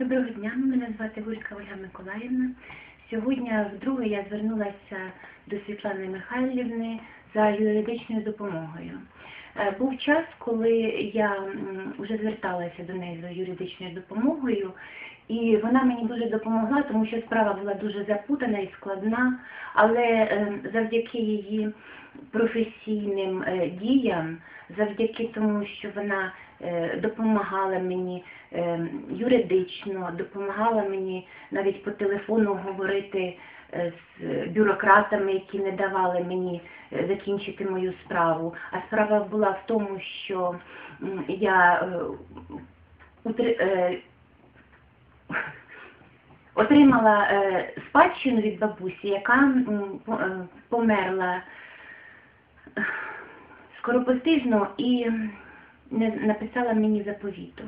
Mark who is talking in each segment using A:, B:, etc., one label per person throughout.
A: Доброго дня, мене звати Гурська Ольга Миколаївна. Сьогодні вдруге я звернулася до Світлани Михайлівни за юридичною допомогою. Е, Був час, коли я вже зверталася до неї за юридичною допомогою, і вона мені дуже допомогла, тому що справа була дуже запутана і складна, але е, завдяки її професійним е, діям, завдяки тому, що вона е, допомагала мені е, юридично, допомагала мені навіть по телефону говорити е, з бюрократами, які не давали мені закінчити мою справу. А справа була в тому, що я отримала е, спадщину від бабусі, яка е, померла е, скоропостижно і не написала мені заповіту.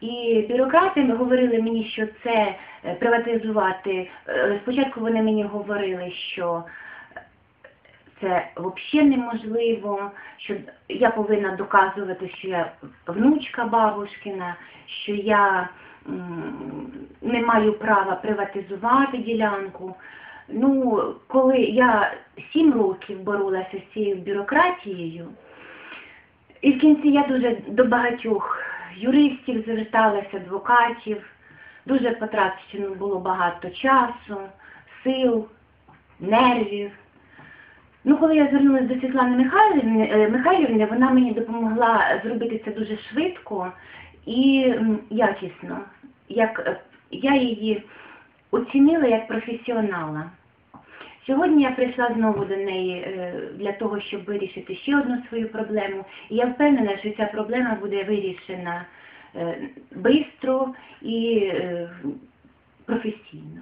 A: І бюрократи говорили мені, що це приватизувати. Спочатку вони мені говорили, що це взагалі неможливо, що я повинна доказувати, що я внучка бабушкина, що я не маю права приватизувати ділянку. Ну, коли я сім років боролася з цією бюрократією, і в кінці я дуже до багатьох юристів зверталася, адвокатів, дуже потрачено було багато часу, сил, нервів. Ну, коли я звернулася до Світлани Михайлівни, е, Михайлівни, вона мені допомогла зробити це дуже швидко і якісно. Як е, я її оцінила як професіонала. Сьогодні я прийшла знову до неї е, для того, щоб вирішити ще одну свою проблему. І я впевнена, що ця проблема буде вирішена швидко і е, професійно.